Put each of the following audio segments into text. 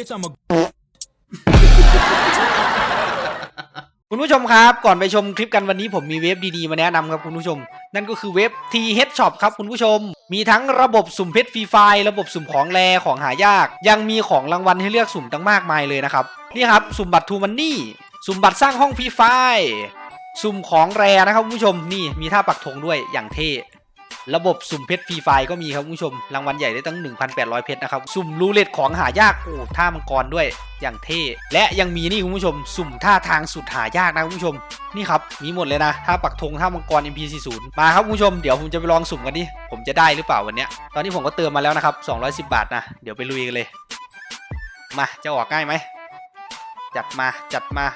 Bitch, I'm a คุณผู้ชมครับ ก่อนไปชมคลิปกันวันนี้ผมมีเว็บดีๆ มาแนะนำครับคุณผู้ชม นั่นก็คือเว็บ T Head Shop ครับคุณผู้ชม มีทั้งระบบสุ่มเพชรฟรีไฟล์ระบบสุ่มของแรของหายาก ยังมีของรางวัลให้เลือกสุ่มตั้งมากมายเลยนะครับ นี่ครับ สุ่มบัตรทูมันนี่ สุ่มบัตรสร้างห้องฟรีไฟล์สุ่มของแรนะครับคุณผู้ชมนี่มีท่าปักธงด้วยอย่างเท่ ระบบสุ่มเพชรฟรีไฟก็มีครับผู้ชม รางวัลใหญ่ได้ตั้ง 1,800 เพชรนะครับ สุ่มรูเล็ตของหายากโอ้ท่ามังกรด้วยอย่างเท่ และยังมีนี่คุณผู้ชม สุ่มท่าทางสุดหายากนะคุณผู้ชม นี่ครับ มีหมดเลยนะท่าปักธงท่ามังกร MP40 มาครับคุณผู้ชม เดี๋ยวผมจะไปลองสุ่มกันดิผมจะได้หรือเปล่าวันนี้ตอนนี้ผมก็เติมมาแล้วนะครับ 210 บาทนะ เดี๋ยวไปลุยกันเลย มาจะออกง่ายไหมจัดมาจัดมา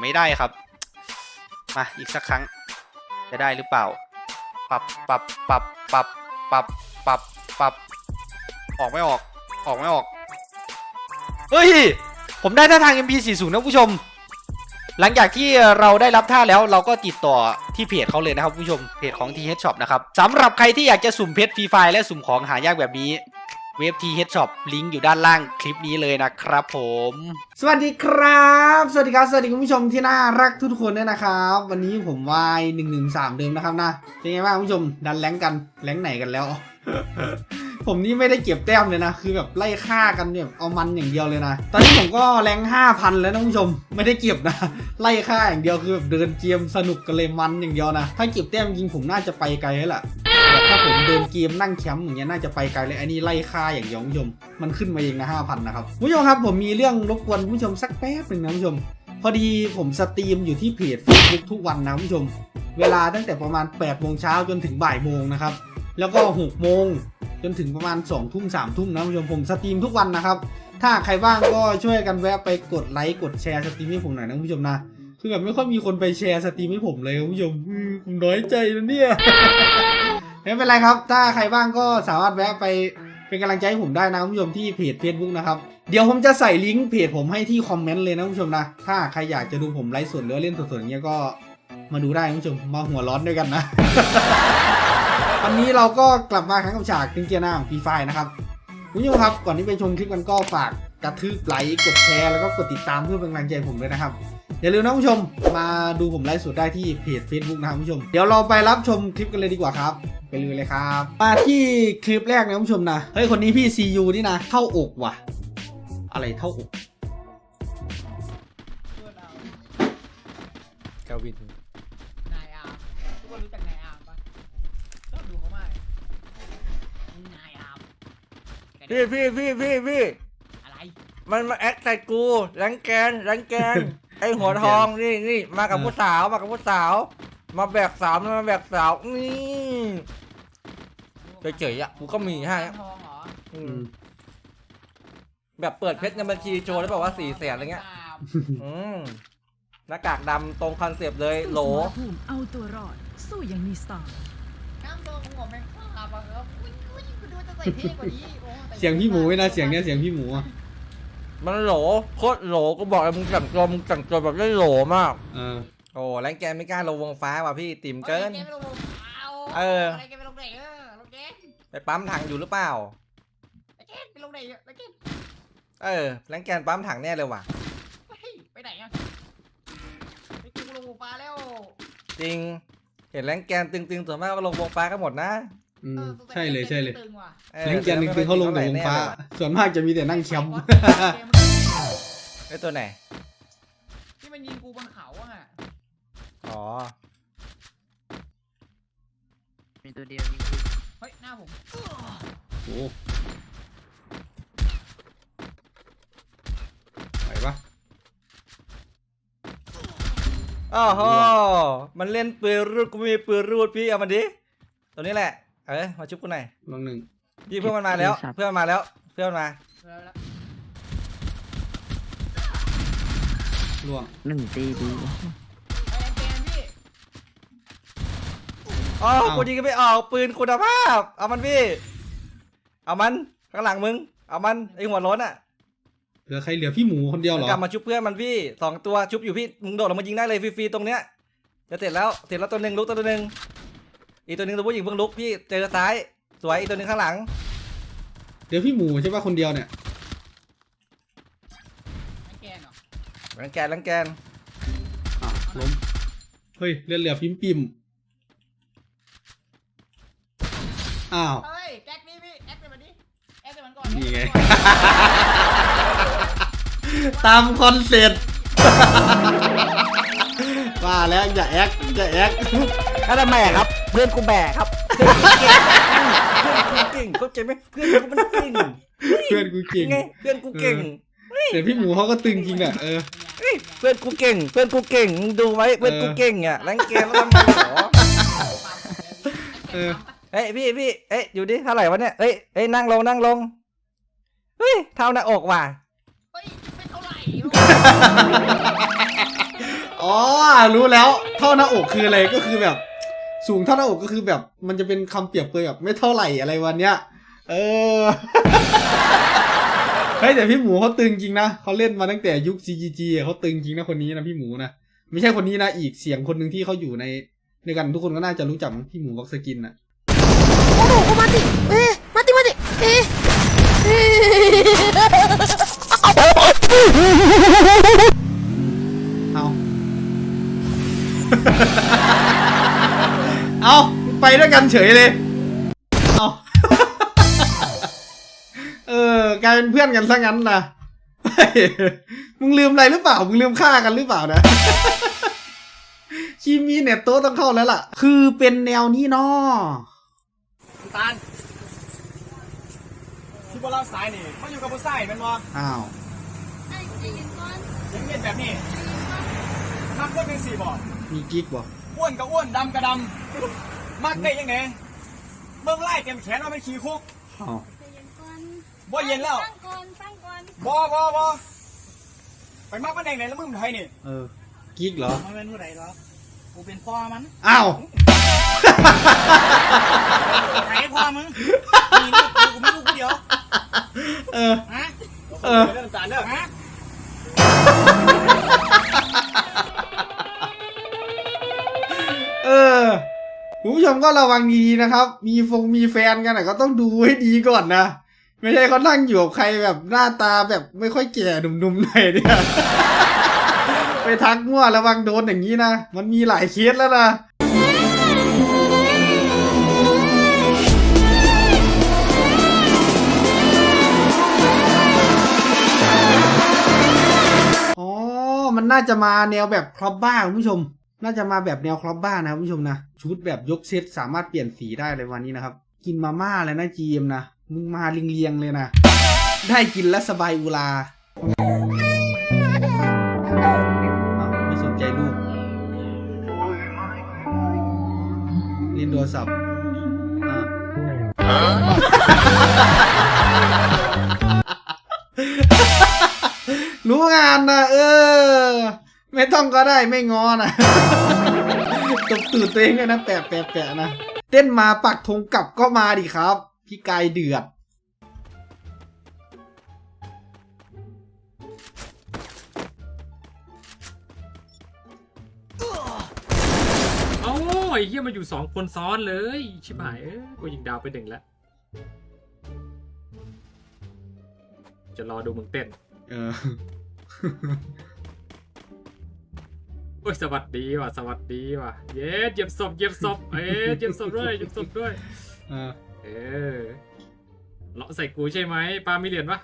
ไม่ได้ครับ มาอีกสักครั้งจะได้หรือเปล่า ปรับปรับปรับปรับปรับปรับปรับออกไม่ออก ออกไม่ออก เฮ้ย ผมได้ท่าทาง MP40 นะผู้ชม หลังจากที่เราได้รับท่าแล้วเราก็ติดต่อที่เพจเขาเลยนะครับผู้ชม เพจของ TH Shop นะครับสำหรับใครที่อยากจะสุ่มเพชรฟรีไฟล์และสุ่มของหายากแบบนี้ เว็บ T Head Shop ลิงก์อยู่ด้านล่างคลิปนี้เลยนะครับผม สวัสดีครับ สวัสดีครับ สวัสดีคุณผู้ชมที่น่ารักทุกคนด้วยนะครับ วันนี้ผมวายหนึ่งหนึ่งสามเดิมนะครับนะเป็นไงบ้างคุณผู้ชมดันแรงกันแรงไหนกันแล้ว ผมนี่ไม่ได้เก็บแต้มเลยนะ คือแบบไล่ฆ่ากันแบบเอามันอย่างเดียวเลยนะ ตอนนี้ผมก็แรงห้าพันแล้วนะคุณผู้ชมไม่ได้เก็บนะ ไล่ฆ่าอย่างเดียวคือแบบเดินเกมสนุกกันเลยมันอย่างเดียวนะ ถ้าเก็บแต้มจริงผมน่าจะไปไกลแล้วล่ะ ถ้าผมเดินเกมนั่งแคมป์อย่างเงี้ยน่าจะไปไกลเลยไอ้นี่ไล่ฆ่าอย่างยวคุณผู้ชมมันขึ้นมาเองนะห้าพันนะครับผู้ชมครับผมมีเรื่องรบกวนผู้ชมสักแป๊บหนึ่งนะผู้ชม พอดีผมสตรีมอยู่ที่เพจ Facebook ทุกวันนะผู้ชม เวลาตั้งแต่ประมาณ8โมงเช้าจนถึงบ่ายโมงนะครับแล้วก็6โมงจนถึงประมาณ2ทุ่ม3ทุ่มนะผู้ชมผมสตรีมทุกวันนะครับ ถ้าใครว่างก็ช่วยกันแวะไปกดไลค์กดแชร์สตรีมให้ผมหน่อยนะผู้ชมนะคือแบบไม่ค่อยมีคนไปแชร์สตรีมให้ผมเลยคุณผู้ชมอืมผมน้อยใจนะเนี่ย ไม่เป็นไรครับ ถ้าใครว่างก็สามารถแวะไปเป็นกำลังใจให้ผมได้นะคุณผู้ชมที่เพจ Facebook นะครับ เดี๋ยวผมจะใส่ลิงก์เพจผมให้ที่คอมเมนต์เลยนะคุณผู้ชมนะ ถ้าใครอยากจะดูผมไลฟ์สดหรือเล่นสดๆอย่างเงี้ยก็มาดูได้คุณผู้ชมมาหัวร้อนด้วยกันนะ วันนี้เราก็กลับมาครั้งกับฉากตึงเกียร์หน้าของพีไฟนะครับคุณผู้ชมครับก่อนที่ไปชมคลิปกันก็ฝาก กระทืบไลค์กดแชร์แล้วก็กดติดตามเพื่อเป็นกำลังใจให้ผมด้วยนะครับ อย่าลืมนะคุณผู้ชม มาดูผมไลฟ์สดได้ที่เพจ Facebook นะครับคุณผู้ชม เดี๋ยวเราไปรับชมคลิปกันเลยดีกว่าครับ ไปเลยเลยครับ มาที่คลิปแรกนะคุณผู้ชมนะ เฮ้ยคนนี้พี่ CU นี่นะเท่าอกว่ะ อะไรเท่าอกกาวิน นายอาร์มทุกคนรู้จักนายอาร์มปะชอบดูเขามากนายอาร์มพี่พี่พี่พี่พี่อะไร มันมาแอคใส่กูแรงแกนแรงแกน ไอหัวทองนี่นี่มากับผู้สาวมากับผู้สาว มาแบกสาวมาแบกสาวนี่เฉยๆอะกูก็มีให้ทองเหรออืมแบบเปิดเพชรในบัญชีโชว์แล้วบอกว่าสี่แสนอะไรเงี้ยอาร์มอืมหน้ากากดำตรงคอนเซปต์เลยโหล สู้สมรภูมิเอาตัวรอด สู้อย่างมีสไตล์น้ำโดนหัวแม่งฆ่าปะครับอุ้ยอุ้ยกูดูจะใส่เท่กว่านี้โอ้แต่เสียงพี่หมูไว้นะเสียงเนี้ยเสียงพี่หมูอะ มันโหลโคตรโหลกูบอกเลยมึงแต่งตัวมึงแต่งตัวแบบได้โหลมาก เออโอ้แรงแกนไม่กล้าลงวงฟ้าว่ะพี่ติ่มเกินเกมไม่ลงเอาเออ อะไรเกมไม่ลงไหนเออลงเกมไปปั๊มถังอยู่หรือเปล่า ไปเกมไปลงไหนอะไปเกมเออแรงแกนปั๊มถังแน่เลยว่ะไปไปไหนอะไปกูลงหัวฟ้าแล้ว จริง เห็นแรงแกนตึงๆส่วนมากก็ลงวงฟ้ากันหมดนะ อืมออสงสัใช่เลยใช่เลยตึงว่ะออเล่นแกนหนึ่งคือเขาลงแต่วงฟ้า ส่วนมากจะมีแต่นั่งแคมป์ไอ้ตัวไหน ที่มันยิงกูบนเขาอะอ๋อ มีตัวเดียวมีเฮ้ยหน้าผมโอ้ไหวปะอ้าวโหมันเล่นปืนรูดกูไม่มีปืนรูดพี่เอามาดิ ตัวนี้แหละ เออมาชุบกูหน่อยลองหนึ่งพี่เพื่อนมันมาแล้ว เพื่อนมันมาแล้ว เพื่อนมันมาแล้วแล้วล่วงหนึ่งตีดีไปแรงเกมพี่อ๋ออ้าวกูยิงกันไปออกปืนคุณภาพ เอามันพี่ เอามันข้างหลังมึง เอามันไอหัวโล้นอะเหลือใครเหลือพี่หมูคนเดียวเหรอกลับมาชุบเพื่อนมันพี่สองตัวชุบอยู่พี่มึงโดดลงมายิงได้เลยฟรีๆตรงเนี้ยจะเสร็จแล้วเสร็จแล้วตัวหนึ่งลุกตัวหนึ่ง อีกตัวหนึ่งตัวผู้หญิงเพิ่งลุกพี่เจอซ้าย สวยอีกตัวหนึ่งข้างหลัง เดี๋ยวพี่หมูใช่ปะคนเดียวเนี่ยแรงแกนแรงแกนอะล้ม เฮ้ยเลือดเหลือปิมปิมอ้าว เฮ้ยแก๊กนี่พี่แอคเป็นมันดิแอคเป็นมันก่อนนี่ไง ตามคอนเซ็ปต์ว่าแล้วอย่าแอคอย่าแอค ก็ทำไมอะครับ เพื่อนกูแบกครับ เพื่อนกูเก่งเพื่อนกูเก่งเข้าใจไหมเพื่อนกูมันเก่งเพื่อนกูจริงไงเพื่อนกูเก่งเดี๋ยวพี่หมูเขาก็ตึงจริงอะเออเพื่อนกูเก่ง เพื่อนกูเก่งมึงดูไว้เพื่อนกูเก่งอะแรงแกนแล้วทำไมหรอเออเฮ้ยพี่พี่เอ้ยอยู่ดิเท่าไหร่วะเนี่ยเฮ้ยเฮ้ยนั่งลงนั่งลงเฮ้ยเท่าหน้าอกว่ะเฮ้ยไม่เท่าไหร่อ๋อรู้แล้วเท่าหน้าอกคืออะไรก็คือแบบ สูงเท่าหน้าอกก็คือแบบมันจะเป็นคำเปรียบเปรยแบบไม่เท่าไหร่อะไรวันเนี้ย เออ เฮ้ยแต่พี่หมูเขาตึงจริงนะเขาเล่นมาตั้งแต่ยุค CGG อะเขาตึงจริงนะคนนี้นะพี่หมูนะไม่ใช่คนนี้นะอีกเสียงคนหนึ่งที่เขาอยู่ในในกันทุกคนก็น่าจะรู้จักมั้งพี่หมูบ็อกสกินนะ Oh, mati. Eh, mati mati. Eh. Eh. เอา เอาไปด้วยกันเฉยเลย เอาเออกลายเป็นเพื่อนกันซะงั้นนะเฮ้ยมึงลืมอะไรหรือเปล่า มึงลืมฆ่ากันหรือเปล่านะชีมีเน็ตโต๊ะต้องเข้าแล้วล่ะ คือเป็นแนวนี้เนาะตาลที่บนเราสายนี่มาอยู่กับผู้ชายแมันบ่อ้าวยังเงียบแบบนี้มักคนเป็นสี่บ่มีกิ๊กบ่อ้ วนก็อ้วนดำก็ดำมักได้ยังไงเบิ่งไล่เต็มแขนว่ามันขี่คุกอ้าวบ่เย็นแล้วฟังก่อนฟังก่อนบ่บ่บ่ไปมักมันได้ไงแล้วมึงไทยนี่เออกิ๊กเหรอมันเป็นผู้ใดหรอกูเป็นพ่อมันอ้าวไหนพ่อมึงมีลูกกูไม่ลูกกูเดียวเออฮะเออเรื่องตาลเด้อฮะ เออคุณผู้ชมก็ระวังดีๆนะครับ มีฟงมีแฟนกันอะก็ต้องดูให้ดีก่อนนะ ไม่ใช่เขานั่งอยู่กับใครแบบหน้าตาแบบไม่ค่อยแก่หนุ่มๆหน่อยเนี่ย ไปทักมั่วระวังโดนอย่างนี้นะ มันมีหลายเคสแล้วนะ อ๋อ มันน่าจะมาแนวแบบครอบบ้าคุณผู้ชม น่าจะมาแบบแนวครอบบ้านนะคุณผู้ชมนะชุดแบบยกเซตสามารถเปลี่ยนสีได้เลยวันนี้นะครับ กินมาม่าเลยนะจีมนะมึงมาเรียงๆเลยนะ ได้กินแล้วสบายอุลาไม่สนใจลูกเล่นโทรศัพท์รู้งานนะเออ ไม่ต้องก็ได้ไม่งอนะตบตูดตัวเองเลยนะแปะแปะแปะนะ เต้นมาปักธงกลับก็มาดิครับ พี่กายเดือดเอ้าไอ้เหี้ยมันอยู่สองคนซ้อนเลย ชิบหายเอ้ยกูยิงดาวไปหนึ่งแล้ว จะรอดูมึงเต้น เออโอ้ยสวัสดีว่ะสวัสดีว่ะ เย้เหยียบศพเหยียบศพเอ้ยเหยียบศพด้วยเหยียบศพด้วยเออเออเลาะใส่กูใช่ไหมปามีเหรียญปะ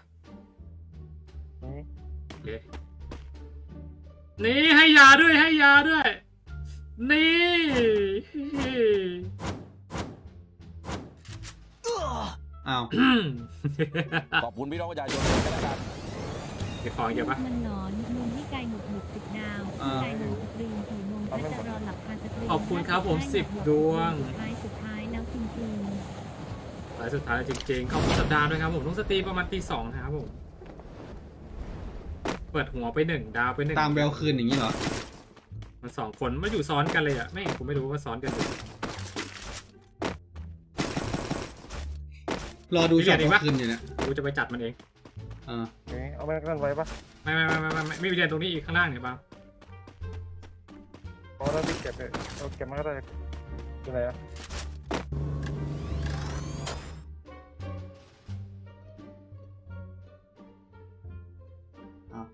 โอเคนี่ให้ยาด้วยให้ยาด้วย นี่อ้าวขอบคุณพี่น้องประชาชนด้วยกันนะครับ เดี๋ยวของเยอะปะมันหนอนมุมที่ไกลหนุกหนุกติดดาวอ่าไกลหนุกตรีมผีมุมก็จะรอหลับคาสตรีมขอบคุณครับผมสิบดวงสุดท้ายสุดท้ายแล้วจริงสายสุดท้ายจริงๆขอบคุณสัปดาห์ด้วยครับผมต้องสตรีมประมาณตีสองนะครับผมเปิดหัวไปหนึ่งดาวไปหนึ่งตามแววคืนอย่างนี้เหรอมันสองคนมาอยู่ซ้อนกันเลยอะไม่ผมไม่รู้ว่าซ้อนกันอยู่รอดูช็อตมีเหรียญอีกแวปะวคืนอยู่เนี่ยกูจะไปจัดมันเองอ่า เอาไปกันไว้ปะไม่ไม่ไม่ไม่ไม่ไม่ไม่มีเรียนตรงนี้อีกข้างล่างเนี่ยบ้างพอเราเก็บเลยเอาเก็บมาก็ได้ที่ไหนอะอ้าว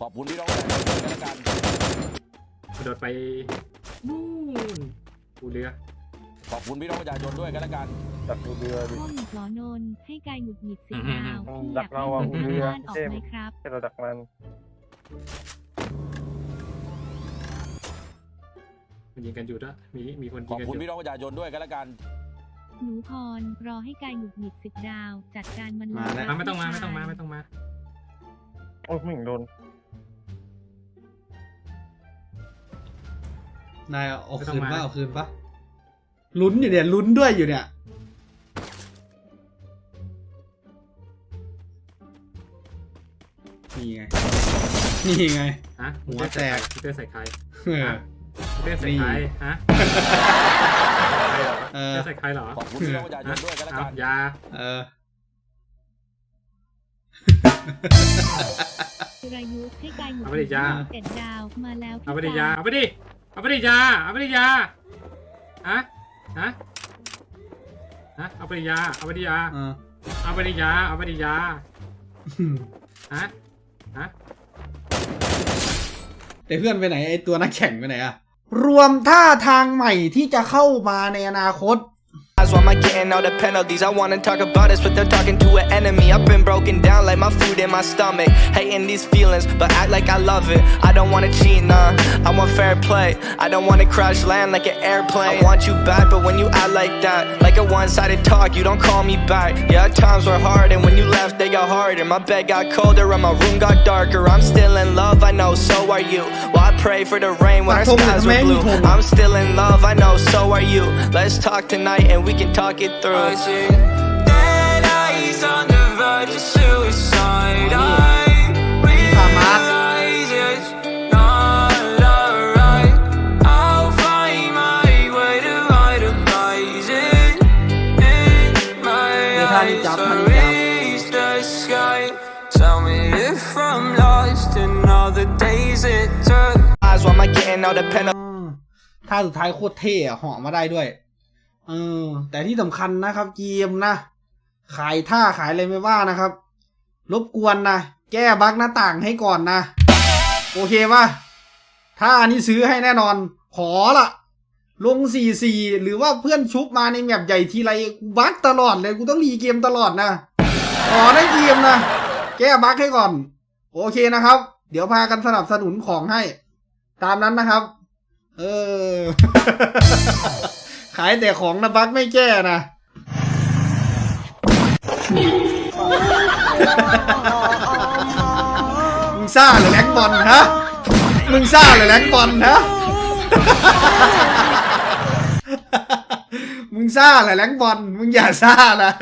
ขอบคุณพี่น้องประชาชนด้วยกันแล้วกัน กระโดดไปนู่น กูเรือขอบคุณพี่น้องประชาชนด้วยกันแล้วกันห้องหลอนนท์ให้กายหงุดหงิดสิบดาวที่อยากให้คนทางบ้านออกไหมครับมันยิงกันอยู่ด้วยมีมีคนขยิองบกันอคุณยู่พี่น้องประชาชนด้วยกันแล้วกัน หนูพรรอให้กายหงุดหงิดสิบดาว จัดการมันเลยมาแล้วครับอะไม่ต้องมาพี่ไม่ต้องมาชยไม่ต้องมานายเอาไม่ต้คืองนมาปะเอาคืนปะ ลุ้นอยู่เนี่ยลุ้นด้วยอยู่เนี่ย นี่ไงนี่ไง ฮะหัวแตก พี่เต้ใส่ใครเออฮะพี่เต้ใส่ใครฮะใครเหรอเออเต้ใส่ใครเหรอขอบคุณพี่น้องประชาชนด้วยกันแล้วเอากันยาเออสุรายุทธ์ให้กายหงุดเอาหไปงิดิดจ้าเจ็ดดาวมาแล้วพี่เอาไปดิชยาเอาไปดิเอาไปดิยาเอาไปดิยาฮะ ฮะฮะเอาไปดิยาเอาไปดิยาเออเอาไปดิยาเอาไปดิยาฮะฮะแต่เพื่อนไปไหนไอตัวนักแข่งไปไหนอะรวมท่าทางใหม่ที่จะเข้ามาในอนาคต Why am I getting all the penalties? I wanna talk about this, but they're talking to an enemy. I've been broken down like my food in my stomach. Hating these feelings, but act like I love it. I don't wanna cheat, nah. I want fair play. I don't wanna crash land like an airplane. I want you back, but when you act like that, like a one-sided talk, you don't call me back. Yeah, times were hard, and when you left, they got harder. My bed got colder, and my room got darker. I'm still in love, I know, so are you. Well, I pray for the rain when our skies were blue. I'm still in love, I know, so are you. Let's talk tonight, and we can talk it through. I see dead eyes on the verge of suicide. I realize it's not alright. I'll find my way to idolize it in my eyes. I reach the sky. Tell me if I'm lost in all the days it took. Eyes, why am I getting all the penalties? อืมท่าสุดท้ายโคตรเท่อะเหาะมาได้ด้วย เออ แต่ที่สำคัญนะครับเกมนะ ขายท่าขายอะไรไม่ว่านะครับ รบกวนนะ แก้บั๊กหน้าต่างให้ก่อนนะ โอเคป่ะท่านี้ซื้อให้แน่นอน ขอละลงสี่สี่หรือว่าเพื่อนชุบมาในแมปใหญ่ทีไรกูบั๊กตลอดเลยกูต้องรีเกมตลอดนะขอได้เกมนะ แก้บั๊กให้ก่อน โอเคนะครับ เดี๋ยวพากันสนับสนุนของให้ ตามนั้นนะครับ เออ ขายแต่ของนะบักไม่แก้นะมึงซ่าหรือแรงบอลฮะมึงซ่าหรือแรงบอลฮะมึงซ่าหรือแรงบอลมึงอย่าซ่านะ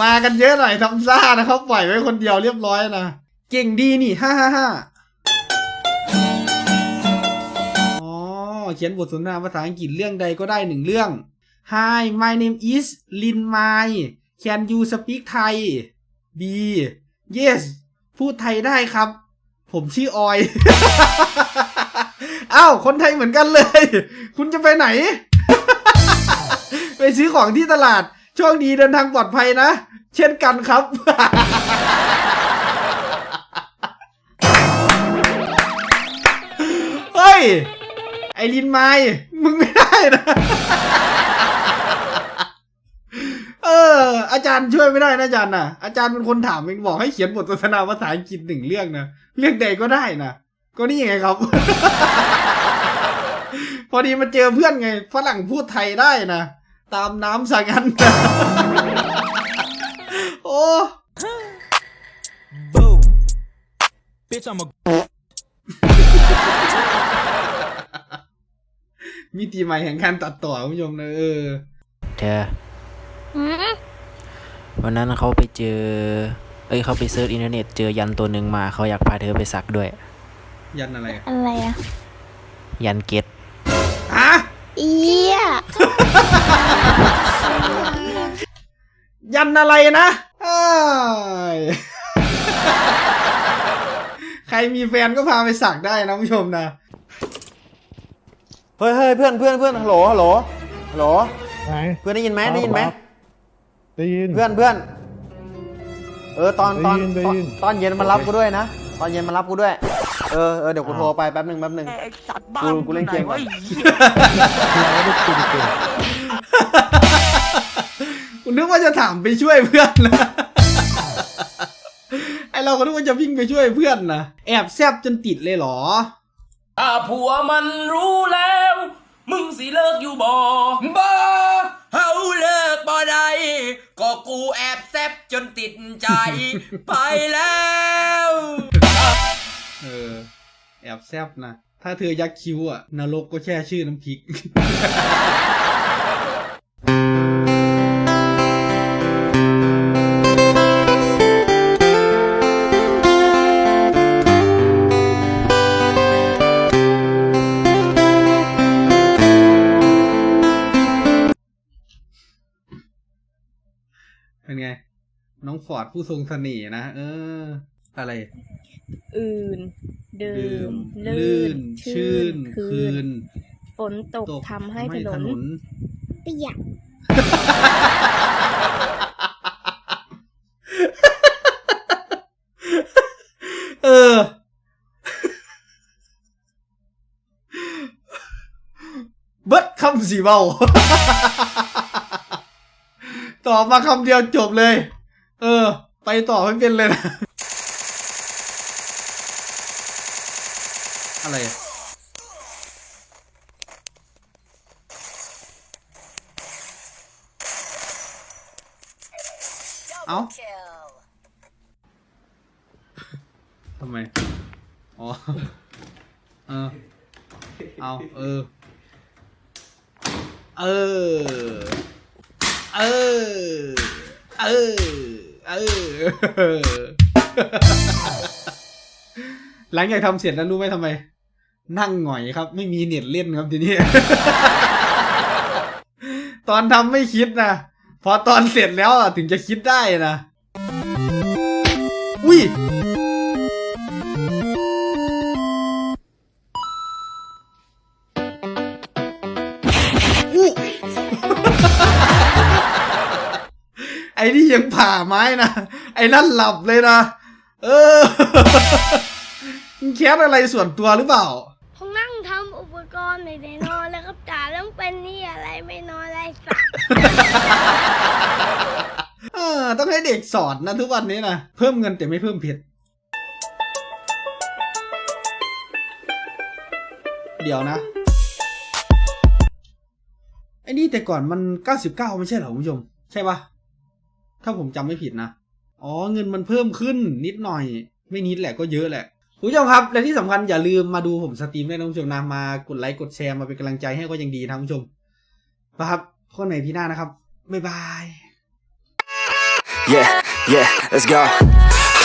มากันเยอะหน่อยทำซ่านะครับปล่อยไว้คนเดียวเรียบร้อยนะเก่งดีนี่ฮ่าฮ่าฮ่า เขียนบทสนทนาภาษาอังกฤษเรื่องใดก็ได้หนึ่งเรื่อง Hi my name is Lin Mai Can you speak Thai B Yes พูดไทยได้ครับ ผมชื่อออยอ้าวคนไทยเหมือนกันเลย คุณจะไปไหน ไปซื้อของที่ตลาดโชคดีเดินทางปลอดภัยนะ เช่นกันครับเฮ้ย ไอรินไม้มึงไม่ได้นะ เออ อาจารย์ช่วยไม่ได้นะอาจารย์นะอาจารย์เป็นคนถามเองบอกให้เขียนบทสนทนาภาษาอังกฤษหนึ่งเรื่องนะเรื่องใดก็ได้นะก็นี่ไงครับ พอดีมาเจอเพื่อนไงฝรั่งพูดไทยได้นะตามน้ำสังันนะโอ้ Boom. Bitch, I'm a มิติใหม่แห่งการตัดต่อคุณผู้ชมนะเออ เธอวันนั้นเขาไปเจอ เอ้ยเขาไปเซิร์ชอินเทอร์เน็ตเจอยันตัวหนึ่งมาเขาอยากพาเธอไปสักด้วย ยันอะไรอะอะไรอะยันเกตฮะเอียยันอะไรนะอ้ายใครมีแฟนก็พาไปสักได้นะคุณผู้ชมนะ เฮ้ยเฮ้ยเพื่อนเพื่อนเพื่อนฮัลโหลฮัลโหลฮัลโหลไหน เพื่อนได้ยินไหมได้ยินไหมได้ยิน เพื่อนเพื่อนเออตอนตอนได้ตอนยิน ตอนเย็นมารับกูด้วยนะ ตอนเย็นมารับกูด้วย เออเออเดี๋ยวกูโทรไปแป๊บหนึ่งแป๊บหนึ่งกูกูเล่นเกมก่อนเราได้กินเก่งกูนึกว่าจะถามไปช่วยเพื่อนนะ ไอเราก็นึกว่าจะวิ่งไปช่วยเพื่อนนะ แอบแซบจนติดเลยเหรอ ถ้าผัวมันรู้แล้ว มึงสิเลิกอยู่บ่บ่เฮาเลิกบ่ได้ก็กูแอบแซบจนติดใจ ไปแล้ว เออ แอบแซบนะ ถ้าเธอยักคิ้วอะนรกก็แค่ชื่อน้ำพริก น้องฟอร์ดผู้ทรงเสน่ห์นะเออ อะไร อื่นดื่ดื่มมลื่น ชื่น คืคืนนฝนตกทำให้ถนนเปียกเออ เบิดคำสีเบาตอบมาคำเดียวจบเลยเออ ไปต่อไม่เป็นเลยนะ อะไรเอ้าทำไม อ๋อ เออ เอา เออ เออ เออ เออ เออ หลังจากทำเสร็จแล้วรู้ไหมทำไม นั่งหงอยครับ ไม่มีเน็ตเล่นครับทีนี้ ตอนทำไม่คิดนะ พอตอนเสร็จแล้วถึงจะคิดได้นะ อุ้ย นี่ยังผ่าไม้นะ ไอ้นั่นหลับเลยนะ เออมึงแคสอะไรส่วนตัวหรือเปล่าคงนั่งทำอุปกรณ์ในในนอนแล้วก็จ่าเรื่องเป็นนี่อะไรไม่นอนอะไรสักเออต้องให้เด็กสอนนะทุกวันนี้นะเพิ่มเงินแต่ไม่เพิ่มเพชรเดี๋ยวนะไอ้นี่แต่ก่อนมัน 99 ไม่ใช่เหรอคุณผู้ชม ใช่ปะ ถ้าผมจำไม่ผิดนะ อ๋อเงินมันเพิ่มขึ้นนิดหน่อย ไม่นิดแหละก็เยอะแหละคุณผู้ชมครับ และที่สำคัญอย่าลืมมาดูผมสตรีมด้วยนะคุณผู้ชมนะมากดไลค์กดแชร์มาเป็นกำลังใจให้ก็ยังดีนะคุณผู้ชมนะครับพบกันใหม่พี่หน้านะครับ บ๊ายบาย Yeah, yeah, let's go.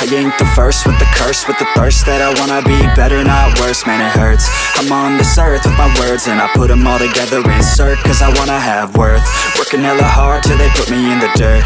I ain't the first with the curse, with the thirst that I wanna be better, not worse, man, it hurts. I'm on this earth with my words, and I put them all together, insert, cause I wanna have worth. Working hella hard till they put me in the dirt.